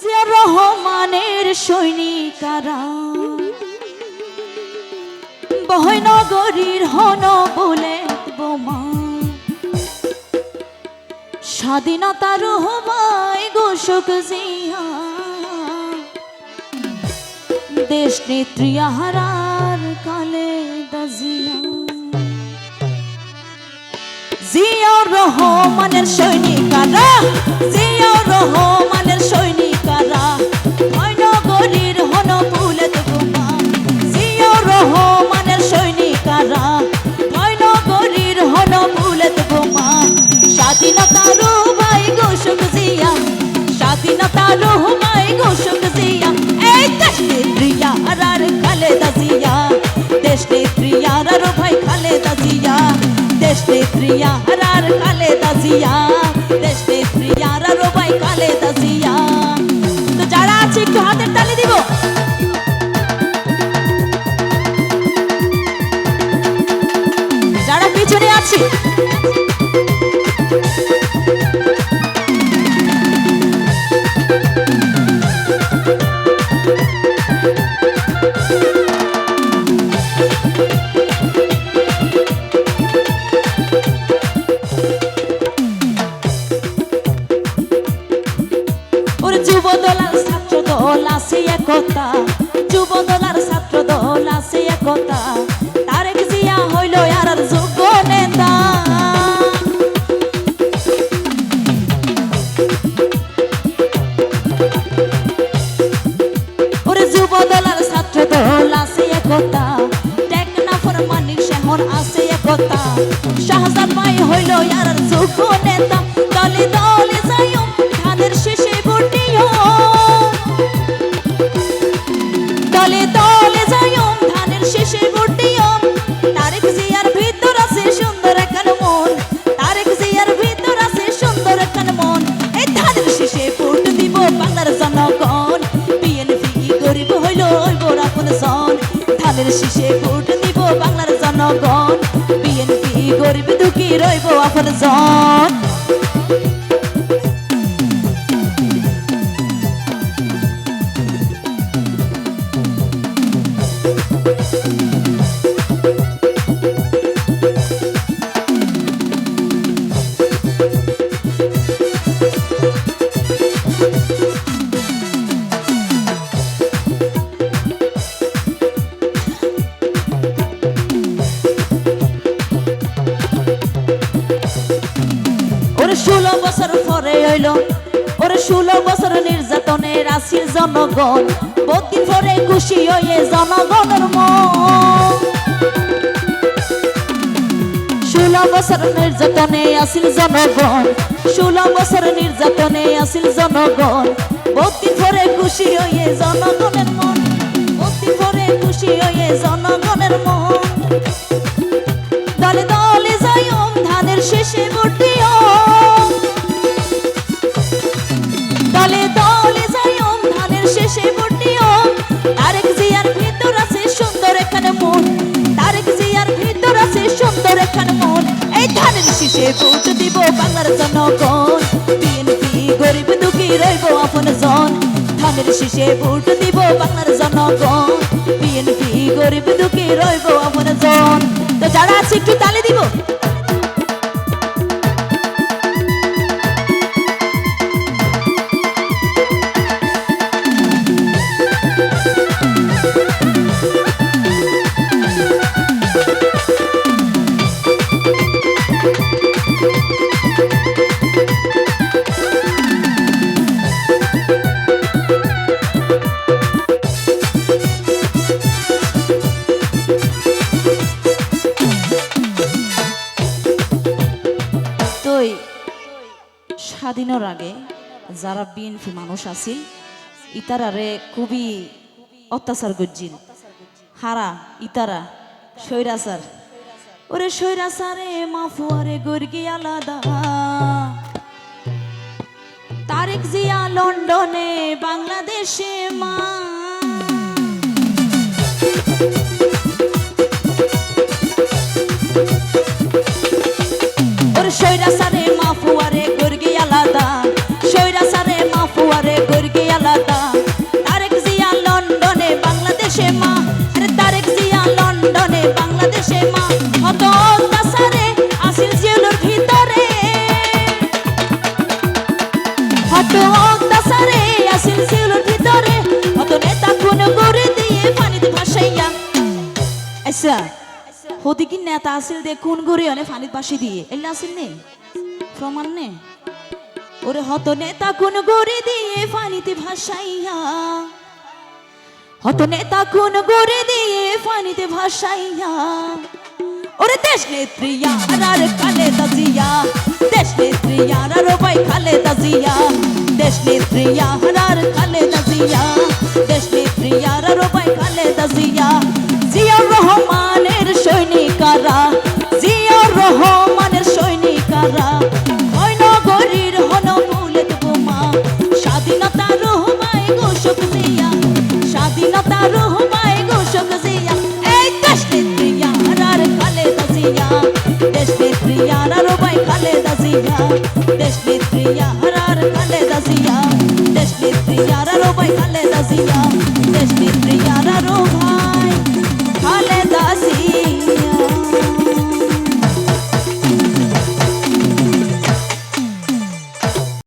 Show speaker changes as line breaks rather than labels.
জিয়া রহমানের সৈনিকারা বহনগরীর হন বলে বোমা। স্বাধীনতার হবাই ঘোষক জিয়া। দেশ নেত্রী কালে দাজিয়া জিয়াউর রহমানের সৈনিকারা জিয়াউর রহমানের নেত্রিয়া আর খালেদা জিয়া। দেশ নেত্রিয়া আর ভাই খালেদা জিয়া। তো যারা আছে একটু হাতের তালি দিব। যারা পিছনে আছে একতা তারেক জিয়া হইল আর যোগ্য নেতা। ওরে ছাত্র দল আছে একতা টেকনাফর মানিক শহর আছে একতা। শাহজাদ ভাই হইল আর যোগ্য নেতা। শীষে ভোট দিব বাংলার জনগণ। বিএনপি গরিব দুঃখী রইব আপন জন। ওরে ষোলো বছর নির্যাতনের আসির জনগণ বদিন পরে খুশি হয়ে জনগণের মন। ষোলো বছর নির্যাতনে আসিল জনগণ, ষোলো বছর নির্যাতনে আসিল জনগণ পরে খুশি হয়ে জনগণের মন। পরে খুশি হয়ে জনগণের মন। দলে দলে ধানের শেষে ধানের পৌঁছে দিব বাংলার জনগণ। বিএনপি গরিব দুঃখী রইব আপন জন। ধানের শেষে ভোট দিব বাংলার জনগণ। বিএনপি গরিব দুঃখী রইব আপন জন। তো যারা আছে একটু তালে দিব। তোই স্বাধীনের আগে যারা বিএনপি মানুষ আছিল, ইতারারে খুবই অত্যাচার করছিল। হারা, ইতারা সৈরাচার ওরে সৈরাচারে মাফুয়ারে গর্গি আলাদা। তারেক জিয়া লন্ডনে, বাংলাদেশে মা কোন গরে অনে ফানিত বাসি দিয়ে এলা নে ওরে হত নেতা কোন গরে দিয়ে ফানিতে ভাসাইয়া। হত নেতা কোন গরে দিয়ে ফানিতে ভাসাইয়া। ওরে দেশ নেত্রী আর কালে দাজিয়া দেশ নেত্রী আর ভাই কালে দাজিয়া দেশ নেত্রী জিয়া দেশ নেত্রী আর